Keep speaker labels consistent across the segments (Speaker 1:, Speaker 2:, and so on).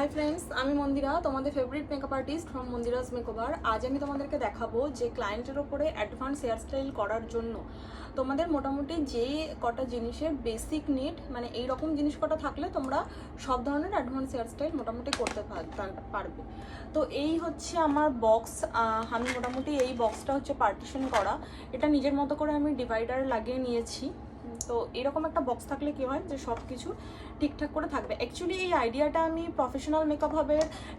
Speaker 1: Hi friends আমি মন্দিরা, তোমাদের favourite makeup artist from Mandira's makeover. আজ আমি তোমাদেরকে দেখাবো যে ক্লায়েন্টের ওপরে অ্যাডভান্স হেয়ারস্টাইল করার জন্য তোমাদের মোটামুটি যে কটা জিনিসের বেসিক নিড মানে এই রকম জিনিস কটা থাকলে তোমরা সব ধরনের অ্যাডভান্স হেয়ারস্টাইল মোটামুটি করতে পার- পার- পারবে। তো এই হচ্ছে আমার বক্স আমি মোটামুটি এই বক্সটা হচ্ছে পার্টিশন করা। এটা নিজের মতো করে আমি ডিভাইডার লাগিয়ে নিয়েছি। তো এরকম একটা বক্স থাকলে কি হয় যে সব কিছু ঠিকঠাক করে থাকবে। অ্যাকচুয়ালি এই আইডিয়াটা আমি প্রফেশনাল মেকআপ হবে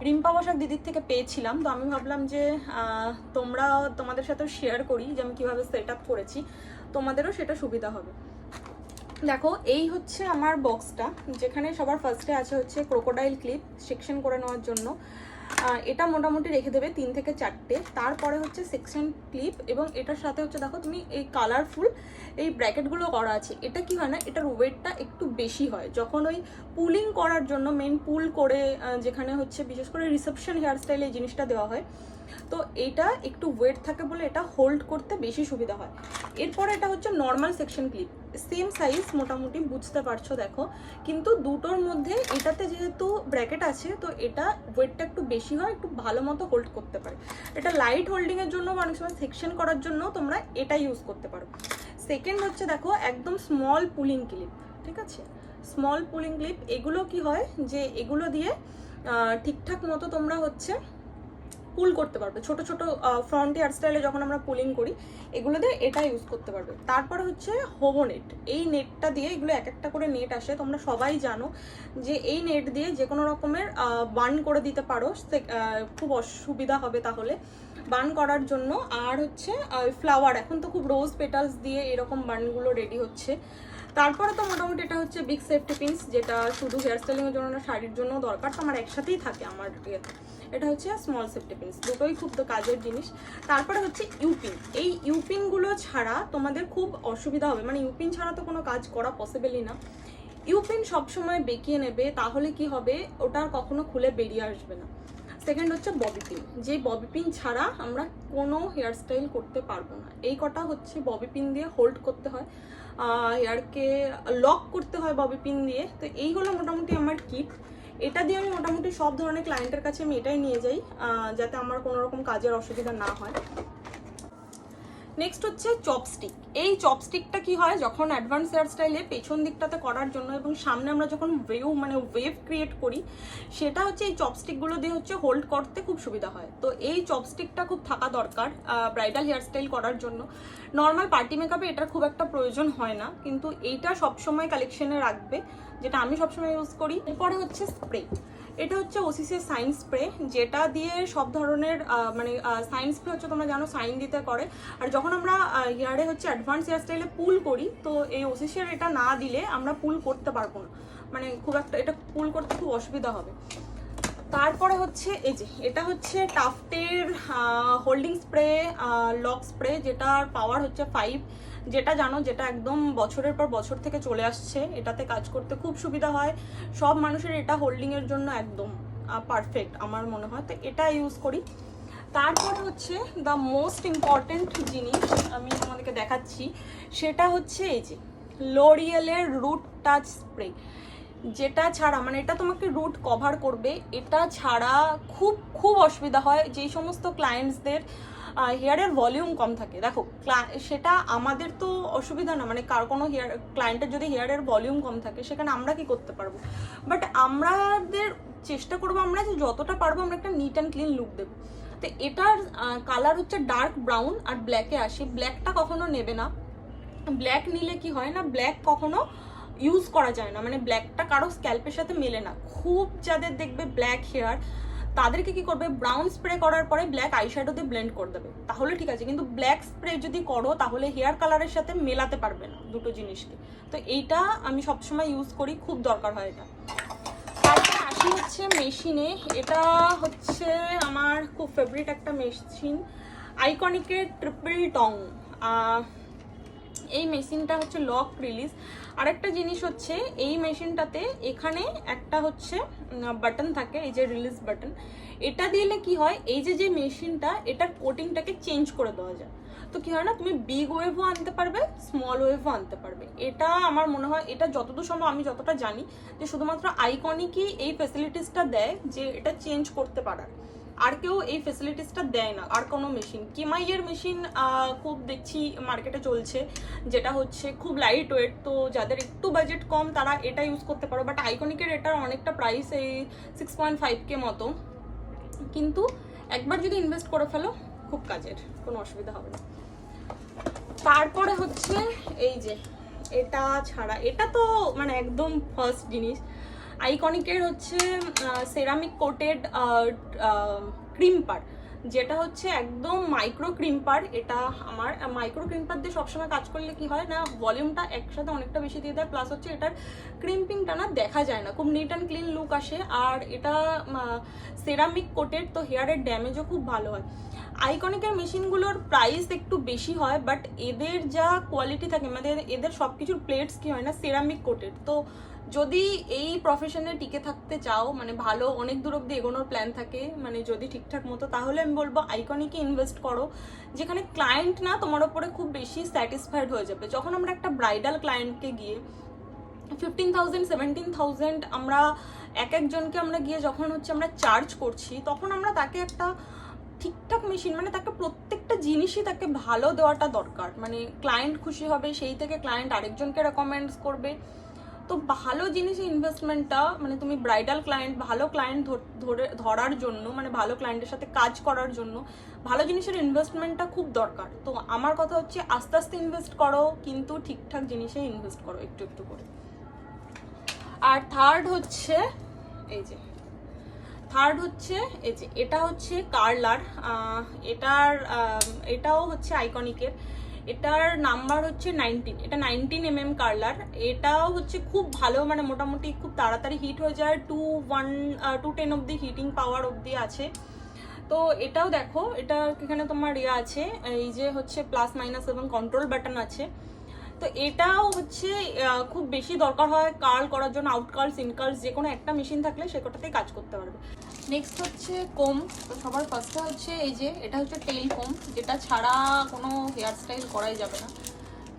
Speaker 1: রিম্পা বসাক দিদির থেকে পেয়েছিলাম। তো আমি ভাবলাম যে তোমরা তোমাদের সাথেও শেয়ার করি যে আমি কীভাবে সেট আপ করেছি। তোমাদেরও সেটা সুবিধা হবে। দেখো, এই হচ্ছে আমার বক্সটা যেখানে সবার ফার্স্টে আছে হচ্ছে ক্রোকোডাইল ক্লিপ সেকশন করে নেওয়ার জন্য। এটা মোটামুটি রেখে দেবে তিন থেকে চারটে। তারপরে হচ্ছে সেকশন ক্লিপ এবং এটার সাথে হচ্ছে দেখো তুমি এই কালারফুল এই ব্র্যাকেটগুলো করা আছে। এটা কি হয় না, এটার ওয়েটটা একটু বেশি হয়। যখন ওই পুলিং করার জন্য মেন পুল করে যেখানে হচ্ছে বিশেষ করে রিসেপশন হেয়ার স্টাইল এই জিনিসটা দেওয়া হয় তো এটা একটু ওয়েট থাকে বলে এটা হোল্ড করতে বেশি সুবিধা হয়। এরপরে এটা হচ্ছে normal section clip same size মোটামুটি বুঝতে পারছ দেখো। কিন্তু দুটোর মধ্যে এটাতে যেহেতু ব্র্যাকেট আছে, তো এটা ওয়েটটা একটু বেশি হয়, একটু ভালো মতো হোল্ড করতে পারে। এটা লাইট হোল্ডিংয়ের জন্য অনেক সময় সেকশন করার জন্য তোমরা এটা ইউজ করতে পারো। সেকেন্ড হচ্ছে দেখো একদম স্মল পুলিং ক্লিপ ঠিক আছে? স্মল পুলিং ক্লিপ এগুলো কি হয়? যে এগুলো দিয়ে ঠিকঠাক মতো তোমরা হচ্ছে পুল করতে পারবে। ছোট ছোট ফ্রন্ট হেয়ার স্টাইলে যখন আমরা পুলিং করি এগুলো দিয়ে এটা ইউজ করতে পারবে। তারপরে হচ্ছে হোবো নেট এই নেটটা দিয়ে এগুলো এক একটা করে নেট আসে। তোমরা সবাই জানো যে এই নেট দিয়ে যে কোনো রকমের বার্ন করে দিতে পারো। খুব অসুবিধা হবে তাহলে। বার্ন করার জন্য। আর হচ্ছে ফ্লাওয়ার এখন তো খুব রোজ পেটালস দিয়ে এরকম বার্নগুলো রেডি হচ্ছে। তারপরে তো মোটামুটি এটা হচ্ছে বিগ সেফটি পিন্স যেটা শুধু হেয়ার স্টাইলিংয়ের জন্য না, শাড়ির জন্য দরকার। তো আমার একসাথেই থাকে আমার ইয়েতে। এটা হচ্ছে স্মল সেফটি পিনস দুটোই খুব তো কাজের জিনিস। তারপরে হচ্ছে ইউপিন এই ইউপিনগুলো ছাড়া তোমাদের খুব অসুবিধা হবে। মানে ইউপিন ছাড়া তো কোনো কাজ করা পসিবলই না। ইউপিন সবসময় বেঁকিয়ে নেবে, তাহলে কি হবে? ওটা কখনো খুলে বেরিয়ে আসবে না। সেকেন্ড হচ্ছে ববি পিন যে ববি পিন ছাড়া আমরা কোনো হেয়ার স্টাইল করতে পারব না। এই কটা হচ্ছে ববি পিন দিয়ে হোল্ড করতে হয়। হেয়ারকে লক করতে হয় ববি পিন দিয়ে। তো এই হলো মোটামুটি আমার কিট এটা দিয়ে আমি মোটামুটি সব ধরনের ক্লায়েন্টের কাছে আমি এটাই নিয়ে যাই যাতে আমার কোনো রকম কাজের অসুবিধা না হয়। নেক্সট হচ্ছে চপস্টিক এই চপস্টিকটা কি হয়? যখন অ্যাডভান্স হেয়ার স্টাইলে পেছন দিকটাতে করার জন্য এবং সামনে আমরা যখন ওয়েভ মানে ওয়েভ ক্রিয়েট করি, সেটা হচ্ছে এই চপস্টিকগুলো দিয়ে হচ্ছে হোল্ড করতে খুব সুবিধা হয়। তো এই চপস্টিকটা খুব থাকা দরকার ব্রাইডাল হেয়ার স্টাইল করার জন্য। নর্মাল পার্টি মেকআপে এটার খুব একটা প্রয়োজন হয় না, কিন্তু এইটা সবসময় কালেকশনে রাখবে, যেটা আমি সবসময় ইউজ করি। এরপরে হচ্ছে স্প্রে এটা হচ্ছে ওসিসি সাইন স্প্রে, যেটা দিয়ে সব ধরনের মানে সাইন স্প্রে হচ্ছে তোমরা জানো, সাইন দিতে করে। আর যখন আমরা হেয়ারে হচ্ছে অ্যাডভান্স হেয়ার স্টাইলে পুল করি, তো এই ওসিসির এটা না দিলে আমরা পুল করতে পারব না। মানে খুব একটা, এটা পুল করতে খুব অসুবিধা হবে। তারপরে হচ্ছে, এই যে, এটা হচ্ছে টাফটের হোল্ডিং স্প্রে লক স্প্রে যেটার পাওয়ার হচ্ছে ফাইভ যেটা জানো, যেটা একদম বছরের পর বছর থেকে চলে আসছে, এটাতে কাজ করতে খুব সুবিধা হয়। সব মানুষের এটা হোল্ডিংয়ের জন্য একদম পারফেক্ট আমার মনে হয়। তো এটা ইউজ করি। তারপর হচ্ছে দ্য মোস্ট ইম্পর্টেন্ট জিনিস আমি তোমাদেরকে দেখাচ্ছি, সেটা হচ্ছে এই যে লোরিয়েলের রুট টাচ স্প্রে যেটা ছাড়া মানে এটা তোমাকে রুট কভার করবে, এটা ছাড়া খুব খুব অসুবিধা হয়। যেই সমস্ত ক্লায়েন্টসদের হেয়ারের ভলিউম কম থাকে। দেখো সেটা আমাদের তো অসুবিধা না মানে কার, কোনো হেয়ার ক্লায়েন্টের যদি হেয়ারের ভলিউম কম থাকে, সেখানে আমরা কি করতে পারব? বাট আমাদের চেষ্টা করব আমরা যে যতটা পারব আমরা একটা নিট অ্যান্ড ক্লিন লুক দেবো। তো এটার কালার হচ্ছে ডার্ক ব্রাউন আর ব্ল্যাকে আসে। ব্ল্যাকটা কখনো নেবে না। ব্ল্যাক নিলে কি হয় না? ব্ল্যাক কখনো ইউজ করা যায় না। মানে ব্ল্যাকটা কারও স্ক্যাল্পের সাথে মেলে না। খুব যাদের দেখবে ব্ল্যাক হেয়ার তাদেরকে কি করবে? ব্রাউন স্প্রে করার পরে ব্ল্যাক আইশ্যাডো দিয়ে ব্লেন্ড করে দেবে। তাহলে ঠিক আছে। কিন্তু ব্ল্যাক স্প্রে যদি করো, তাহলে হেয়ার কালারের সাথে মেলাতে পারবে না দুটো জিনিসকে। তো এইটা আমি সবসময় ইউজ করি, খুব দরকার হয় এটা। তারপরে আসি হচ্ছে মেশিনে। এটা হচ্ছে আমার খুব ফেভারিট একটা মেশিন আইকনিকের ট্রিপল টং এই মেশিনটা হচ্ছে লক রিলিজ। আরেকটা জিনিস হচ্ছে, এই মেশিনটাতে এখানে একটা হচ্ছে বাটন থাকে, এই যে রিলিজ বাটন এটা দিলে কি হয়, এই যে যে মেশিনটা, এটার কোটিংটাকে চেঞ্জ করে দেওয়া যায়। তো কি হয় না, তুমি বিগ ওয়েভও আনতে পারবে স্মল ওয়েভও আনতে পারবে। এটা আমার মনে হয়, এটা যতদূর সম্ভব আমি যতটা জানি, যে শুধুমাত্র আইকনিকই এই ফেসিলিটিসটা দেয়, যে এটা চেঞ্জ করতে পারার। আর কেউ এই ফেসিলিটিসটা দেয় না, আর কোনো মেশিন কিমাইয়ের মেশিন খুব দেখছি মার্কেটে চলছে, যেটা হচ্ছে খুব লাইট ওয়েট তো যাদের একটু বাজেট কম, তারা এটা ইউজ করতে পারো। বাট আইকনিকের এটার অনেকটা প্রাইস এই সিক্স পয়েন্ট ফাইভ কে মতো। কিন্তু একবার যদি ইনভেস্ট করে ফেলো, খুব কাজের, কোনো অসুবিধা হবে না। তারপরে হচ্ছে এই যে, এটা ছাড়া, এটা তো মানে একদম ফার্স্ট জিনিস। আইকনিকের হচ্ছে সেরামিক কোটেড ক্রিম্পার যেটা হচ্ছে একদম মাইক্রো ক্রিম পার এটা আমার মাইক্রো ক্রিম্পার দিয়ে সবসময় কাজ করলে কি হয় না ভলিউমটা একসাথে অনেকটা বেশি দিয়ে দেয় প্লাস হচ্ছে এটার ক্রিম্পিংটা না দেখা যায় না, খুব নিট অ্যান্ড ক্লিন লুক আসে, আর এটা সেরামিক কোটেড তো হেয়ারের ড্যামেজও খুব ভালো হয়। আইকনিকের মেশিনগুলোর প্রাইস একটু বেশি হয় বাট এদের যা কোয়ালিটি থাকে মানে এদের সব কিছুর প্লেটস কি হয় না সেরামিক কোটেড তো যদি এই প্রফেশনে টিকে থাকতে চাও মানে ভালো অনেক দূর অব্দি এগোনোর প্ল্যান থাকে মানে যদি ঠিকঠাক মতো, তাহলে আমি বলব আইকনিকে ইনভেস্ট করো, যেখানে ক্লায়েন্ট না তোমার ওপরে খুব বেশি স্যাটিসফাইড হয়ে যাবে। যখন আমরা একটা ব্রাইডাল ক্লায়েন্টকে গিয়ে ফিফটিন থাউজেন্ড সেভেন্টিন থাউজেন্ড আমরা এক একজনকে আমরা গিয়ে যখন হচ্ছে আমরা চার্জ করছি, তখন আমরা তাকে একটা ঠিকঠাক মেশিন মানে তাকে প্রত্যেকটা জিনিসই তাকে ভালো দেওয়াটা দরকার। মানে ক্লায়েন্ট খুশি হবে, সেই থেকে ক্লায়েন্ট আরেকজনকে রেকমেন্ডস করবে। তো ভালো জিনিসে ইনভেস্টমেন্টটা মানে তুমি ব্রাইডাল ক্লায়েন্ট ভালো ক্লায়েন্ট ধরে ধরার জন্য মানে ভালো ক্লায়েন্টের সাথে কাজ করার জন্য, ভালো জিনিসের ইনভেস্টমেন্টটা খুব দরকার। তো আমার কথা হচ্ছে আস্তে আস্তে ইনভেস্ট করো, কিন্তু ঠিকঠাক জিনিসে ইনভেস্ট করো একটু একটু করে। আর থার্ড হচ্ছে, এই যে থার্ড হচ্ছে, এই যে, এটা হচ্ছে কার্লার এটার এটাও হচ্ছে আইকনিকের এটার নাম্বার হচ্ছে নাইনটিন এটা নাইনটিন এম এম কার্লার এটাও হচ্ছে খুব ভালো মানে মোটামুটি খুব তাড়াতাড়ি হিট হয়ে যায় টু ওয়ান টু টেন অব্দি হিটিং পাওয়ার অব্দি আছে। তো এটাও দেখো, এটা এখানে তোমার ইয়ে আছে, এই যে হচ্ছে প্লাস মাইনাস এবং কন্ট্রোল বাটন আছে। তো এটাও হচ্ছে খুব বেশি দরকার হয় কার্ল করার জন্য আউট কার্লস ইন কার্লস যে কোনো একটা মেশিন থাকলে সে কটাতেই কাজ করতে পারবে। নেক্সট হচ্ছে কোম তো সবার ফার্স্টে হচ্ছে এই যে, এটা হচ্ছে টেল কোম যেটা ছাড়া কোনো হেয়ার স্টাইল করাই যাবে না।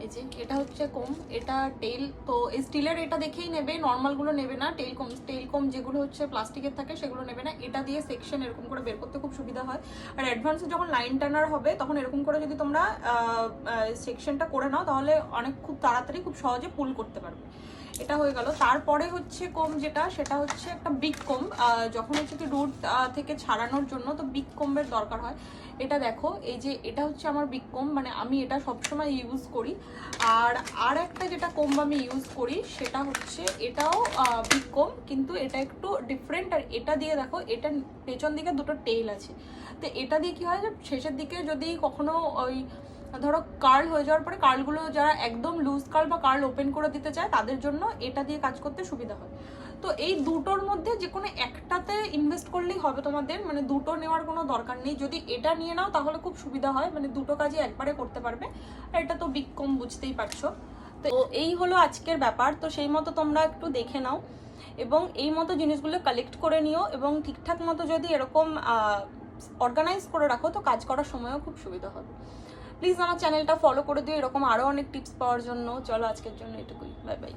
Speaker 1: এই যে, এটা হচ্ছে কোম, এটা টেল তো স্টিলের এটা দেখেই নেবে নর্মালগুলো নেবে না টেল কম টেল কম যেগুলো হচ্ছে প্লাস্টিকের থাকে সেগুলো নেবে না, এটা দিয়ে সেকশন এরকম করে বের করতে খুব সুবিধা হয়। আর অ্যাডভান্সে যখন লাইন টানার হবে, তখন এরকম করে যদি তোমরা সেকশনটা করে নাও, তাহলে অনেক খুব তাড়াতাড়ি খুব সহজে পুল করতে পারবে। এটা হয়ে গেল। তারপরে হচ্ছে কম যেটা, সেটা হচ্ছে একটা বিগ কম যখন হচ্ছে কি রুট থেকে ছাড়ানোর জন্য, তো বিগ কম্বের দরকার হয়। এটা দেখো, এই যে এটা হচ্ছে আমার বিকম মানে আমি এটা সবসময় ইউজ করি। আর আর একটা যেটা কম্ব আমি ইউজ করি, সেটা হচ্ছে এটাও বিকম কিন্তু এটা একটু ডিফারেন্ট আর এটা দিয়ে দেখো, এটা পেছন দিকে দুটো টেইল আছে। তো এটা দিয়ে কী হয় যে, শেষের দিকে যদি কখনো ওই ধরো কার্ল হয়ে যাওয়ার পরে কার্লগুলো যারা একদম লুজ কার্ল বা কার্ল ওপেন করে দিতে চায়, তাদের জন্য এটা দিয়ে কাজ করতে সুবিধা হয়। তো এই দুটোর মধ্যে যে কোনো একটাতে ইনভেস্ট করলেই হবে তোমাদের মানে দুটো নেওয়ার কোনো দরকার নেই। যদি এটা নিয়ে নাও তাহলে খুব সুবিধা হয় মানে দুটো কাজই একবারে করতে পারবে। আর এটা তো বিগ কম, বুঝতেই পারছ। তো এই হলো আজকের ব্যাপার। তো সেই মতো তোমরা একটু দেখে নাও। এবং এই মতো জিনিসগুলো কালেক্ট করে নিও এবং ঠিকঠাক মতো যদি এরকম অর্গানাইজ করে রাখো, তো কাজ করার সময়ও খুব সুবিধা হবে। প্লিজ আমার চ্যানেলটা ফলো করে দিও, এরকম আরও অনেক টিপস পাওয়ার জন্য। চলো আজকের জন্য এটুকুই। Bye bye